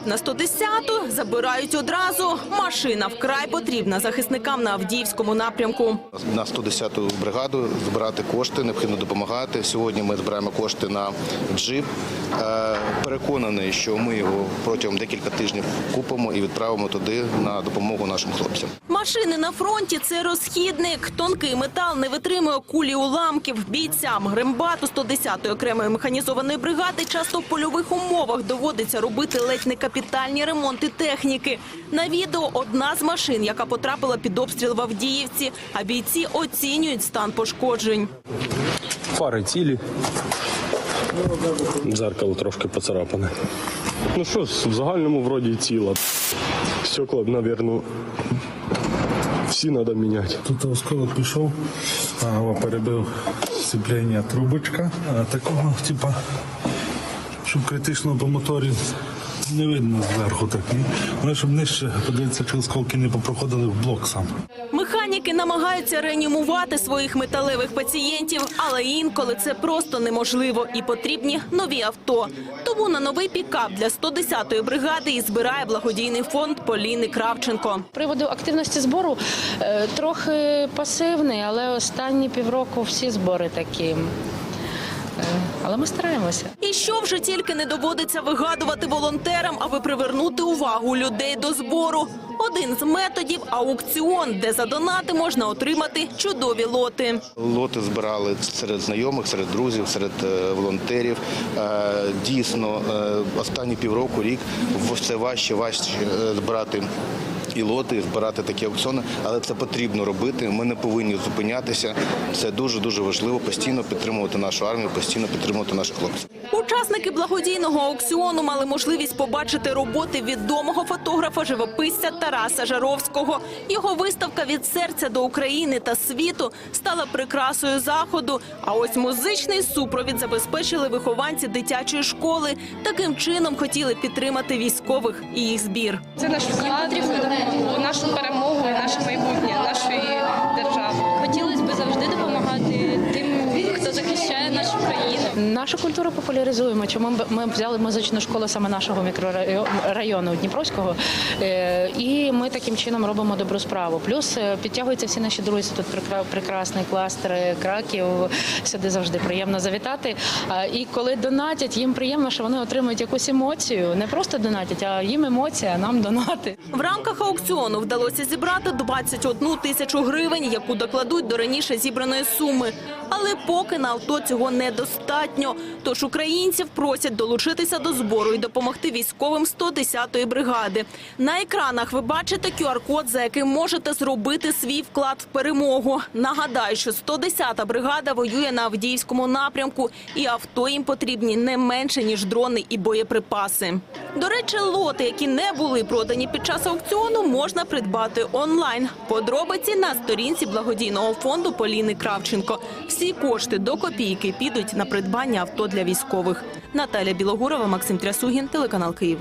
пікап на 110-ту забирають одразу. Машина вкрай потрібна захисникам на Авдіївському напрямку. на 110-ту бригаду збирати кошти, необхідно допомагати. Сьогодні ми збираємо кошти на джип. Е, Переконаний, що ми його протягом декілька тижнів купимо і відправимо туди на допомогу нашим хлопцям. Машини на фронті це розхідник. Тонкий метал не витримує кулі уламків. Бійцям Грембату 110-ї окремої механізованої бригади часто в польових умовах доводиться робити ледь не капітальні ремонти техніки. На відео одна з машин, яка потрапила під обстріл в Авдіївці, а бійці оцінюють стан пошкоджень. Фари цілі. Дзеркало трошки поцарапане. Ну що, в загальному вроді ціла. Стекла, мабуть, всі треба міняти. Тут осколок пішов, перебив сцеплення трубочка. Такого, типа, щоб критично по моторі не видно зверху так. Але щоб нижче подивитися, чи осколки не попроходили в блок сам. Механіки намагаються реанімувати своїх металевих пацієнтів, але інколи це просто неможливо і потрібні нові авто. Тому на новий пікап для 110-ї бригади і збирає благодійний фонд Поліни Кравченко. Приводу активності збору е, трохи пасивний, але останні півроку всі збори такі. Е, Але ми стараємося. І що вже тільки не доводиться вигадувати волонтерам, аби привернути увагу людей до збору. Один з методів аукціон, де за донати можна отримати чудові лоти. Лоти збирали серед знайомих, серед друзів, серед е, волонтерів. Е, Дійсно, останні півроку, рік все важче, важче збирати. І лоти, і збирати такі аукціони, але це потрібно робити. Ми не повинні зупинятися. Це дуже дуже важливо постійно підтримувати нашу армію, постійно підтримувати наших хлопців. Учасники благодійного аукціону мали можливість побачити роботи відомого фотографа живописця Тараса Жаровського. Його виставка від серця до України та світу стала прикрасою заходу. А ось музичний супровід забезпечили вихованці дитячої школи. Таким чином хотіли підтримати військових і їх збір. Це наш вклад нашу перемогу, і наше майбутнє нашої держави. Нашу культуру популяризуємо. Чому ми- взяли музичну школу саме нашого мікрорайону Дніпровського, Е, і ми таким чином робимо добру справу. Плюс е, підтягуються всі наші друзі. Тут прекрасний кластер е, Краків. Сюди завжди приємно завітати. І коли донатять, їм приємно, що вони отримують якусь емоцію. Не просто донатять, а їм емоція, нам донати. В рамках аукціону вдалося зібрати 21 тисячу гривень, яку докладуть до раніше зібраної суми. Але поки на авто цього недостатньо. Тож українців просять долучитися до збору і допомогти військовим 110-ї бригади. На екранах ви бачите QR-код, за яким можете зробити свій вклад в перемогу. Нагадаю, що 110-та бригада воює на Авдіївському напрямку, і авто їм потрібні не менше ніж дрони і боєприпаси. До речі, лоти, які не були продані під час аукціону, можна придбати онлайн. Подробиці на сторінці благодійного фонду Поліни Кравченко. Всі кошти до копійки підуть на придбання авто для військових. Наталя Білогурова, Максим Трясугін, телеканал Київ.